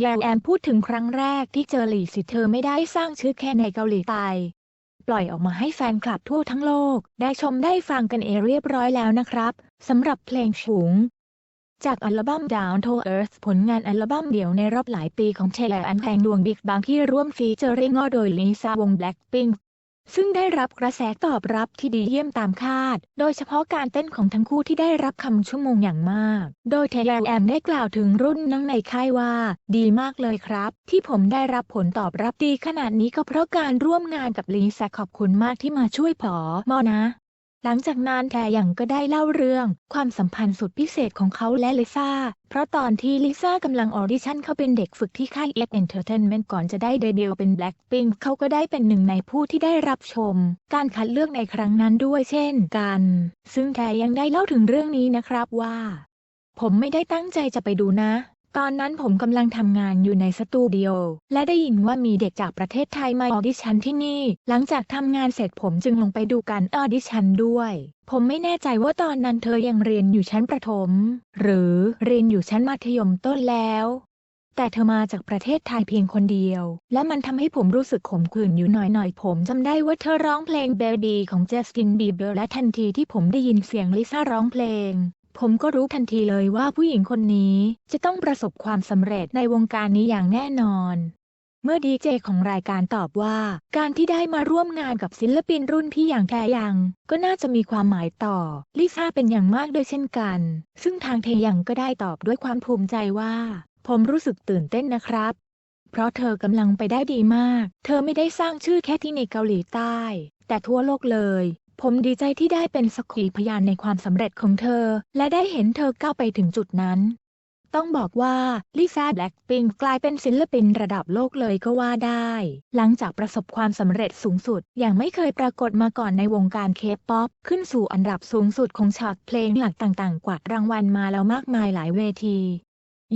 เลแอนพูดถึงครั้งแรกที่เจอหลีสิเธอไม่ได้สร้างชื่อแค่ในเกาหลีใต้ปล่อยออกมาให้แฟนคลับทั่วทั้งโลก ได้ชมได้ฟังกันเอเรียบร้อยแล้วนะครับสำหรับเพลงฉุง จากอัลบั้ม Down to Earth ผลงานอัลบั้มเดี่ยวในรอบหลายปีของเทเลอันแพงดวงบิ๊กบางที่ร่วมฟีเจอริงอโดยลิซ่าวง Blackpink ซึ่งได้รับกระแสตอบรับที่ดีเยี่ยมตามคาด โดยเฉพาะการเต้นของทั้งคู่ที่ได้รับคำชั่วโมงอย่างมาก โดยเทเลแอมได้กล่าวถึงรุ่นน้องในค่ายว่า ดีมากเลยครับ ที่ผมได้รับผลตอบรับดีขนาดนี้ก็เพราะการร่วมงานกับลิซ่าขอบคุณมากที่มาช่วยผอมอนะ หลังจากนั้นแทยังก็ได้เล่าเรื่อง ความสัมพันธ์สุดพิเศษของเขาและลิซ่า เพราะตอนที่ลิซ่ากำลังออดิชั่นเขาเป็นเด็กฝึกที่ค่าย X Entertainment ก่อนจะได้เดบิวต์เป็น Blackpink เขาก็ได้เป็นหนึ่งในผู้ที่ได้รับชม การคัดเลือกในครั้งนั้นด้วยเช่นกัน ซึ่งแทยังได้เล่าถึงเรื่องนี้นะครับว่า ผมไม่ได้ตั้งใจจะไปดูนะ ตอนนั้นผมกำลังทำงานอยู่ในสตูดิโอ และได้ยินว่ามีเด็กจากประเทศไทยมาออดิชั่นที่นี่ หลังจากทำงานเสร็จผมจึงลงไปดูการออดิชั่นด้วย ผมไม่แน่ใจว่าตอนนั้นเธอยังเรียนอยู่ชั้นประถม หรือเรียนอยู่ชั้นมัธยมต้นแล้ว แต่เธอมาจากประเทศไทยเพียงคนเดียว และมันทำให้ผมรู้สึกขมขื่นอยู่หน่อยๆ ผมจำได้ว่าเธอร้องเพลง Baby ของเจสตินบีเบอร์และทันทีที่ผมได้ยินเสียงลิซ่าร้องเพลง ผมก็รู้ทันทีเลยว่าผู้หญิงคนนี้จะต้องประสบความสำเร็จในวงการนี้อย่างแน่นอน เมื่อดีเจของรายการตอบว่า การที่ได้มาร่วมงานกับศิลปินรุ่นพี่อย่างแทยัง ก็น่าจะมีความหมายต่อลิซ่าเป็นอย่างมากด้วยเช่นกัน ซึ่งทางเทยังก็ได้ตอบด้วยความภูมิใจว่า ผมรู้สึกตื่นเต้นนะครับ เพราะเธอกำลังไปได้ดีมาก เธอไม่ได้สร้างชื่อแค่ที่ในเกาหลีใต้ แต่ทั่วโลกเลย ผมดีใจที่ได้เป็นสักขีพยานในความสำเร็จของเธอ และได้เห็นเธอก้าวไปถึงจุดนั้น ต้องบอกว่าลิซ่าแบล็คพิงกลายเป็นศิลปินระดับโลกเลยก็ว่าได้ หลังจากประสบความสำเร็จสูงสุด อย่างไม่เคยปรากฏมาก่อนในวงการเคป๊อปขึ้นสู่อันดับสูงสุดของฉากเพลงหลักต่างๆ กวาดรางวัลมาแล้วมากมายหลายเวที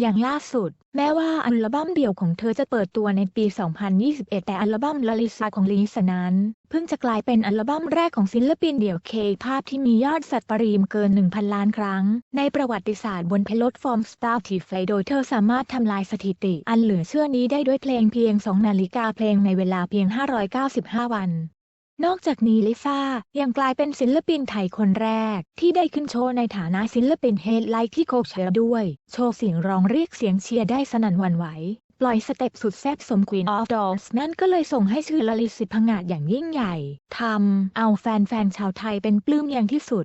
อย่างล่าสุด แม้ว่าอัลบั้มเดี่ยวของเธอจะเปิดตัวในปี 2021 แต่อัลบั้มลาลิซาของลิซานั้น เพิ่งจะกลายเป็นอัลบั้มแรกของศิลปินเดี่ยวเคภาพที่มียอดสัตว์ปรีมเกิน 1,000 ล้านครั้ง ในประวัติศาสตร์บนแพลตฟอร์ม Spotify โดยเธอสามารถทำลายสถิติ อันเหลือเชื่อนี้ได้ด้วยเพลงเพียง 2 นาฬิกาเพลงในเวลาเพียง 595 วัน นอกจากนี้ลิซ่ายังกลายเป็นศิลปินไทยคนแรก ที่ได้ขึ้นโชว์ในฐานะศิลปินเฮดไลท์ที่โคเชอร์ด้วย โชว์เสียงร้องเรียกเสียงเชียร์ได้สนั่นหวั่นไหว ปล่อยสเต็ปสุดแซ่บสมควีนออฟดอสนั่นก็เลยส่งให้ชื่อลลิสิพังาดอย่างยิ่งใหญ่ทำเอาแฟนๆชาวไทยเป็นปลื้มอย่างที่สุด